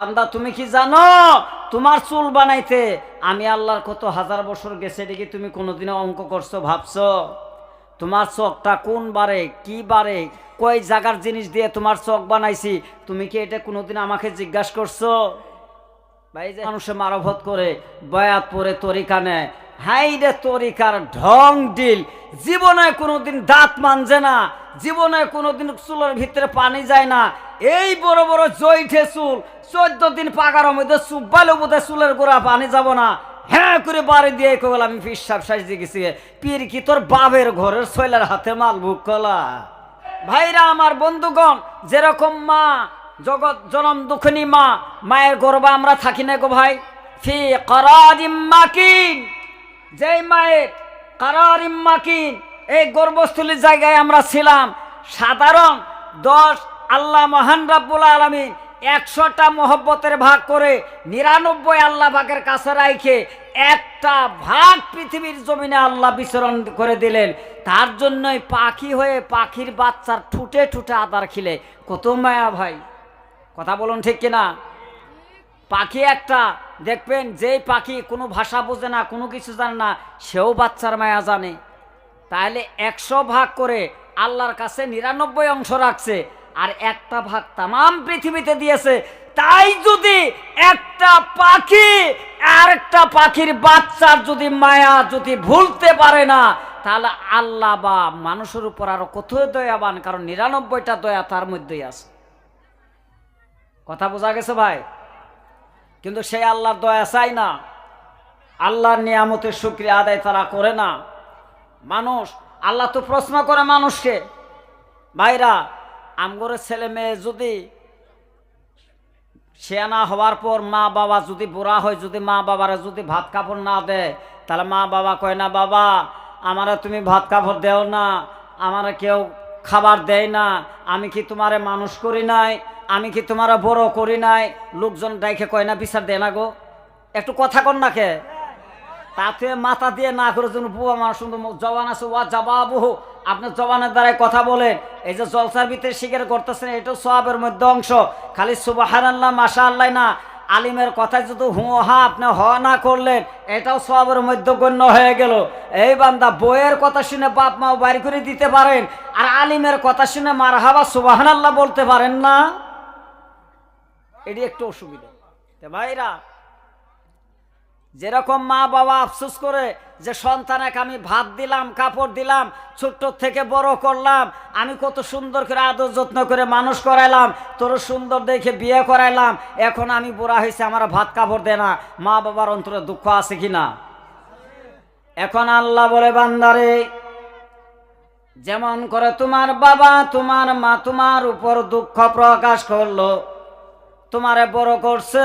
বান্দা, তুমি কি জানো? তোমার চুল বানাইতে আমি আল্লাহর কত হাজার বছর গেছে দেখি তুমি কোনোদিনও অঙ্ক করছ, ভাবছ? তোমার চোখটা কোন বারে, কি বারে, কয় জায়গার জিনিস দিয়ে তোমার চোখ বানাইছি? তুমি কি এটা কোনোদিন আমাকে জিজ্ঞাসা করছ? ভাই যে মানুষে মারভত করে, বয়াত পরে তরিকা নেয় হাই রে তরিকার ঢং ডিল। জীবনে কোনোদিন দাঁত মানছে না, জীবনে কোনোদিন চুলের ভিতরে পানি যায় না। এই বড় বড় জৈঠে চুল, চোদ্দ দিন পাকার মধ্যে চুব্বালে বোধে চুলের গোড়া পানি যাব না। হ্যাঁ করে বাড়ি দিয়ে কল আমি পিসাব সাইজ দিয়ে গেছি পীর কি তোর বাবের ঘরের শৈলার হাতে মাল ভুক কলা? ভাইরা আমার বন্ধুগণ, যেরকম মা, জগৎ জনম দুঃখিনী মা, মায়ের গর্বে আমরা থাকি না গো ভাই। ফি করারিম মাকিন। যেই মায়ের কারারিম মাকিন এই গর্ভস্থলীর জায়গায় আমরা ছিলাম, সাধারণ দশ আল্লাহ মহান রাব্বুল আলমিন একশোটা মহব্বতের ভাগ করে নিরানব্বই আল্লাহ ভাগের কাছে রাইখে একটা ভাগ পৃথিবীর জমিনে আল্লাহ বিচরণ করে দিলেন। তার জন্যই পাখি হয়ে পাখির বাচ্চার ঠুটে ঠুটে আদার খিলে। কত মায়া ভাই। কথা বলুন ঠিক কিনা? পাখি একটা, দেখবেন যেই পাখি কোনো ভাষা বোঝে না, কোনো কিছু জানে না, সেও বাচ্চার মায়া জানে। তাহলে একশো ভাগ করে আল্লাহর কাছে নিরানব্বই অংশ রাখছে, আর একটা ভাগ তাম পৃথিবীতে দিয়েছে। তাই যদি একটা পাখি আর একটা পাখির বাচ্চার যদি মায়া যদি ভুলতে পারে না, তাহলে আল্লাহ বা মানুষের উপর আরও কত দয়াবান, কারণ নিরানব্বইটা দয়া তার মধ্যেই আছে। কথা বোঝা গেছে ভাই? কিন্তু সেই আল্লাহর দয়া চাই না। আল্লাহর নিয়ামতের শুক্রিয়া আদায় তারা করে না। মানুষ, আল্লাহ তো প্রশ্ন করে মানুষকে, ভাইরা, আমগরে ছেলে মেয়ে যদি শেয়ানা হওয়ার পর মা বাবা যদি বুড়া হয়, যদি মা বাবারা যদি ভাত কাপড় না দেয়, তাহলে মা বাবা কয়, না বাবা, আমারা তুমি ভাত কাপড় দেও না, আমারা কেউ খাবার দেয় না, আমি কি তোমারে মানুষ করি নাই, আমি কি তোমার বড় করি নাই? লোকজন ডাইকে কয়, না, বিচার দেয় না গো। একটু কথা কন না কে? তাতে মাথা দিয়ে না করে যেন বুয়া মানুষ জবান আছে, ওয়া জবাবু আপনি জবানের দ্বারাই কথা বলেন। এই যে জলসার ভিতরে স্বীকার করতেছেন, এটাও সবের মধ্যে অংশ। খালি সুবাহান আল্লাহ মাসা আল্লাহ না আলিমের কথা যদি হু হা আপনি হ না করলেন, এটাও সবের মধ্যে গণ্য হয়ে গেল। এই বান্দা বইয়ের কথা শুনে বাপ মাও বাড়ি করে দিতে পারেন, আর আলিমের কথা শুনে মার হাবা সুবাহান আল্লাহ বলতে পারেন না? এটি একটু অসুবিধা। ভাইরা যেরকম মা বাবা আফসোস করে যে, সন্তানকে আমি ভাত দিলাম, কাপড় দিলাম, ছোট্ট থেকে বড় করলাম, আমি কত সুন্দর করে আদর যত্ন করে মানুষ করাইলাম, তোর সুন্দর দেখে বিয়ে করাইলাম, এখন আমি বুড়া হয়েছে, আমার ভাত কাপড় দে না। মা বাবার অন্তরে দুঃখ আছে কি না? এখন আল্লাহ বলে, বান্দারে, যেমন করে তোমার বাবা, তোমার মা তোমার উপর দুঃখ প্রকাশ করল, তোমারে বড় করছে।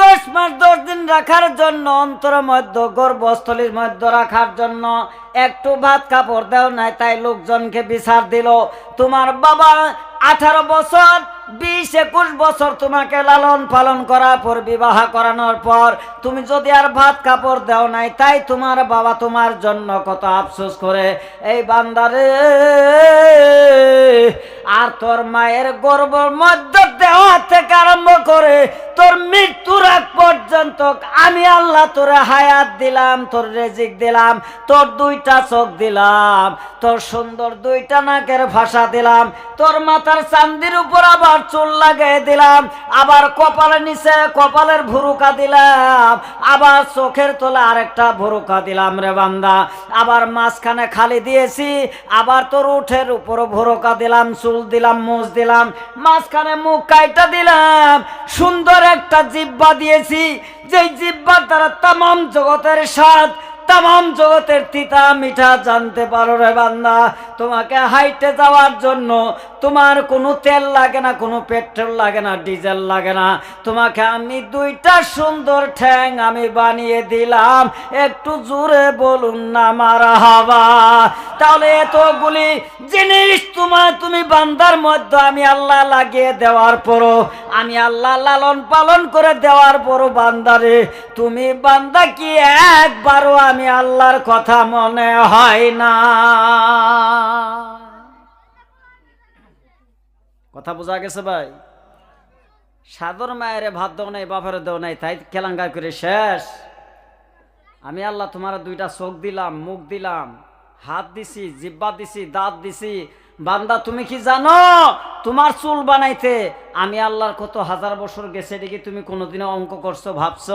দশ মাস, দশ দিন রাখার জন্য অন্তর মধ্য, গর্ভস্থলীর মধ্যে রাখার জন্য একটু ভাত কাপড় দেও নাই, তাই লোকজনকে বিচার দিল। তোমার বাবা আঠারো বছর বিশ একুশ বছর তোমাকে লালন পালন করার পর বিবাহ করানোর পর তুমি যদি আর ভাত কাপড় দেও নাই, তাই তোমার বাবা তোমার জন্য কত আফসোস করে। এই বান্দারে, আর তোর মায়ের গর্বর মধ্য দেওয়া থেকে আরম্ভ করে, তোর মৃত্যুর আগ পর্যন্ত আমি আল্লাহ তোরে হায়াত দিলাম, তোর রেজিক দিলাম, তোর দুইটা চোখ দিলাম, তোর সুন্দর দুইটা নাকের ভাষা দিলাম, তোর মাথার চান্দির উপর আবার চুল লাগিয়ে দিলাম, আবার কপালের নিচে কপালের ভুরুকা দিলাম, আবার চোখের তোলা আরেকটা ভুরুকা দিলাম রে বান্দা। আবার মাঝখানে খালি দিয়েছি, আবার তোর উঠের উপর ভুরুকা দিলাম, চুল দিলাম, মুজ দিলাম, মাঝখানে মুখ কাইটা দিলাম, সুন্দর একটা জিব্বা দিয়েছি। যেই জিব্বার দ্বারা তাম জগতের স্বাদ তাম জগতের তিতা মিঠা জানতে পারো রে বান্দা। তোমাকে হাইটে যাওয়ার জন্য তোমার কোনো তেল লাগে না, কোনো পেট্রোল লাগে না, ডিজেল লাগে না। তোমাকে আমি দুইটা সুন্দর ঠ্যাং আমি বানিয়ে দিলাম। একটু জোরে বলুন না মারা হাবা তাহলে এতগুলি জিনিস তোমার তুমি বান্দার মধ্যে আমি আল্লাহ লাগিয়ে দেওয়ার পরও, আমি আল্লাহ লালন পালন করে দেওয়ার পরও বান্দারে, তুমি বান্দা কি একবারও আমি আল্লাহর কথা মনে হয় না? কথা বোঝা গেছে ভাই। সাদর মায়ের ভাত দেও নাই, বাপের দেও নাই, তাই কেলাঙ্গা করে শেষ। আমি আল্লাহ তোমার দুইটা চোখ দিলাম, মুখ দিলাম, হাত দিছি, জিব্বা দিছি, দাঁত দিছি। বান্দা, তুমি কি জানো? তোমার চুল বানাইতে আমি আল্লাহর কত হাজার বছর গেছে দেখি তুমি কোনোদিনও অঙ্ক করছ, ভাবছ?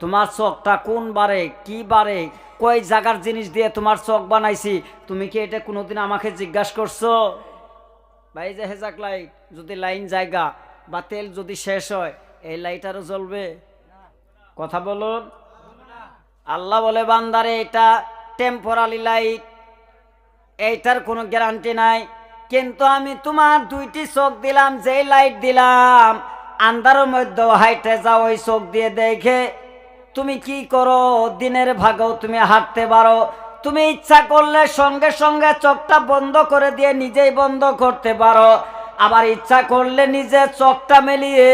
তোমার চোখটা কোন বারে, কি বারে, কয় জায়গার জিনিস দিয়ে তোমার চোখ বানাইছি? তুমি কি এটা কোনোদিন আমাকে জিজ্ঞাসা করছ? ভাই যে হেজাক লাইট যদি লাইন জায়গা বা তেল যদি শেষ হয়, এই লাইট আরও জ্বলবে? কথা বলুন। আল্লাহ বলে, বান্দারে, এটা টেম্পোরারি লাইট এইটার কোনো গ্যারান্টি নাই। কিন্তু আমি তোমার দুইটি চোখ দিলাম, যেই লাইট দিলাম, আন্ধারের মধ্যে হাইটে যাও, ওই চোখ দিয়ে দেখে তুমি কি করো? দিনের ভাগেও তুমি হাঁটতে পারো তুমি ইচ্ছা করলে সঙ্গে সঙ্গে চোখটা বন্ধ করে দিয়ে নিজেই বন্ধ করতে পারো। আবার ইচ্ছা করলে নিজে চোখটা মেলিয়ে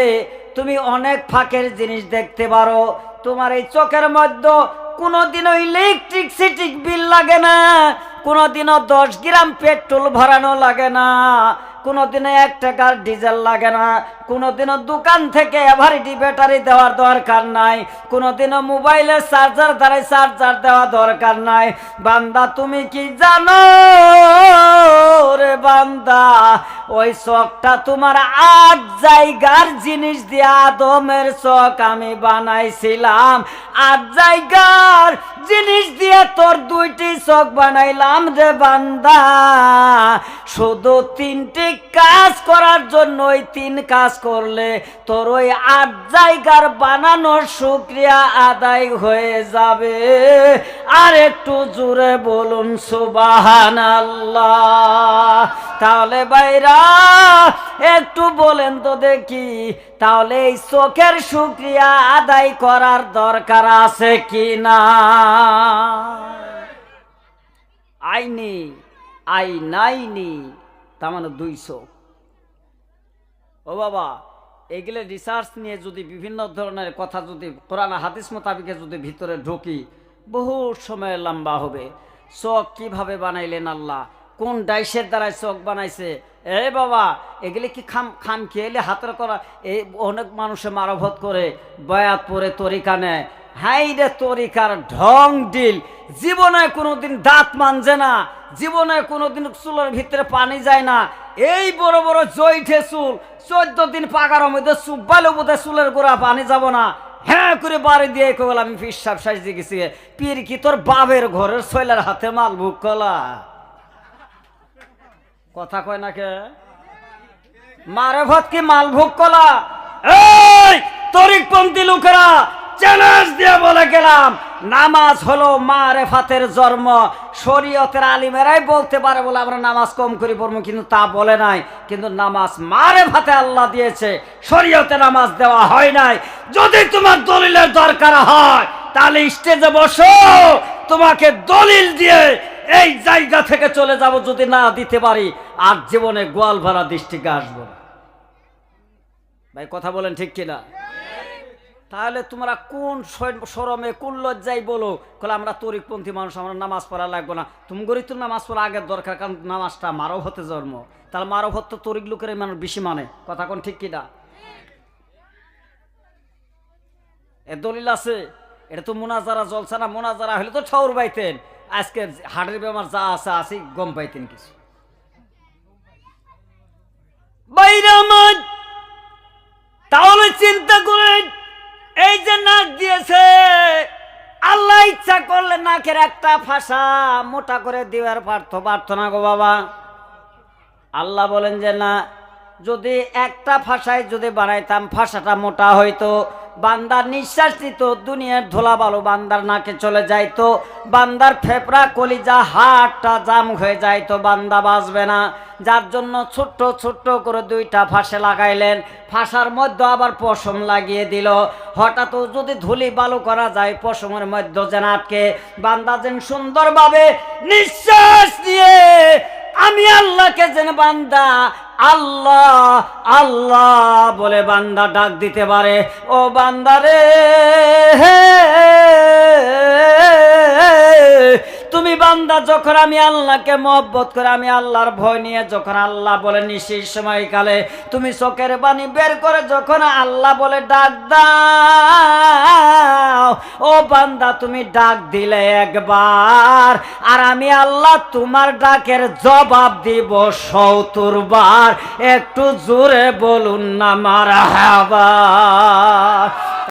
তুমি অনেক ফাঁকের জিনিস দেখতে পারো। তোমার এই চোখের মধ্যে কোনোদিনও ইলেকট্রিসিটি বিল লাগে না, কোনোদিনও দশ গ্রাম পেট্রোল ভরানো লাগে না। কোনোদিনও এক টাকার ডিজেল লাগে না, কোনোদিনও দোকান থেকে এভারিটি ব্যাটারি দেওয়ার দরকার নাই, কোনোদিনও মোবাইলের চার্জার দ্বারাই চার্জার দেওয়া দরকার নাই। বান্দা, তুমি কি জানো রে বান্দা, ওই চকটা তোমার আট জায়গার জিনিস দিয়ে আদমের চক আমি বানাইছিলাম। আট জায়গার জিনিস দিয়ে তোর দুইটি চোখ বানাইলাম রে বান্দা। শুধু তিনটি কাজ করার জন্য ওই তিন কাজ করলে তোর ওই আট জায়গার বানানোর শুক্রিয়া আদায় হয়ে যাবে। আর একটু জুড়ে বলুন সুবাহান আল্লাহ তাহলে বাইরা একটু বলেন তো দেখি, তাহলে এই চোখের শুক্রিয়া আদায় করার দরকার আছে কি না আইনি, আই নাইনি, তার মানে দুই চোখ। ও বাবা, এগুলো রিসার্চ নিয়ে যদি বিভিন্ন ধরনের কথা যদি কোরআন হাদিস মোতাবিকে যদি ভিতরে ঢুকি বহু সময় লম্বা হবে। চোখ কীভাবে বানাইলেন আল্লাহ? কোন ডাইসের দ্বারাই চোখ বানাইছে? এ বাবা, এগুলি কি খাম খাম খেয়ে হাতের করা? এই অনেক মানুষে মারভত করে, বয়াত পরে তরিকা নেয়। হাই রে তরিকার ঢং ডিল। জীবনে কোনোদিন দাঁত মানছে না, জীবনে কোনোদিন চুলের ভিতরে পানি যায় না। এই বড় বড় জৈঠে চুল, চোদ্দ দিন পাকার মধ্যে চুব্বালে বোধহয় চুলের গোড়া পানি যাব না। হ্যাঁ করে বাড়ি দিয়ে কল আমি পিসাব সাজিয়ে গেছি পীর কি তোর বাবের ঘরের শৈলার হাতে মাল ভুক কলা? কথা কয় না কে? মারে ভাত কি মালভোগ কলা? তরিকপন্থী লোকেরা চ্যালেঞ্জ দিয়ে বলে গেলাম, নামাজ হলো মারেফাতের জন্ম। শরীয়তের আলিমেরাই বলতে পারে বলে আমরা নামাজ কম করি পড়ব, কিন্তু তা বলে নাই। কিন্তু নামাজ মারেফাতে আল্লাহ দিয়েছে, শরীয়তে নামাজ দেওয়া হয় নাই। যদি তোমার দলিলের দরকার হয়, তাহলে স্টেজে বসো। তোমাকে দলিল দিয়ে এই জায়গা থেকে চলে যাব যদি না দিতে পারি, আর জীবনে গোয়াল ভাড়া দৃষ্টিকে আসব ভাই, কথা বলেন ঠিক কিনা? তাহলে তোমরা কোন সৈ- শরমে কোন লজ্জাই বলো? কলে আমরা তরিকপন্থী মানুষ, আমরা নামাজ পড়া লাগবে না। তুমি গরিব তো নামাজ পড়া আগের দরকার, কারণ নামাজটা মারব হতে জন্ম। তাহলে মারব হতে তরিক লোকের মানুষ বেশি মানে। কথা কোন ঠিক কিনা? এ দলিল আছে? এটা তো মোনাজারা জলসা না, মোনাজারা হলে তো ঠাউর পাইতেন আজকে হাটের বেমার যা আছে আছে, গম পাইতেন কিছু। তাহলে চিন্তা করেন, এই যে নাক দিয়েছে, আল্লাহ ইচ্ছা করলে নাকের একটা ফাঁসা মোটা করে দেওয়ার পার্থ প্রার্থনা গো বাবা। আল্লাহ বলেন যে না, যদি একটা ফাঁসায় যদি বানাইতাম, ফাঁসাটা মোটা হইতো বান্দার নিঃশ্বাস দিত, দুনিয়ার ধোলা বালু বান্দার নাকে চলে যাইতো, বান্দার ফেফড়া কলিজা হাটটা জাম হয়ে যাইতো, বান্দা বাঁচবে না। যার জন্য ছোট্ট ছোট্ট করে দুইটা ফাঁসে লাগাইলেন, ফাঁসার মধ্যে আবার পশম লাগিয়ে দিল। হঠাৎ যদি ধুলি বালু করা যায়, পশমের মধ্যে যেন আটকে। বান্দা যেন সুন্দরভাবে নিঃশ্বাস দিয়ে আমি আল্লাহকে যেন বান্দা আল্লাহ আল্লাহ বলে বান্দা ডাক দিতে পারে। ও বান্দারে তুমি বান্দা, যখন আমি আল্লাহকে মহব্বত করে, আমি আল্লাহর ভয় নিয়ে যখন আল্লাহ বলে নিশির সময়কালে, তুমি চোখের বাণী বের করে যখন আল্লাহ বলে ডাক দাও, ও বান্দা, তুমি ডাক দিলে একবার, আর আমি আল্লাহ তোমার ডাকের জবাব দিব সত্তর বার। একটু জোরে বলুন না মারা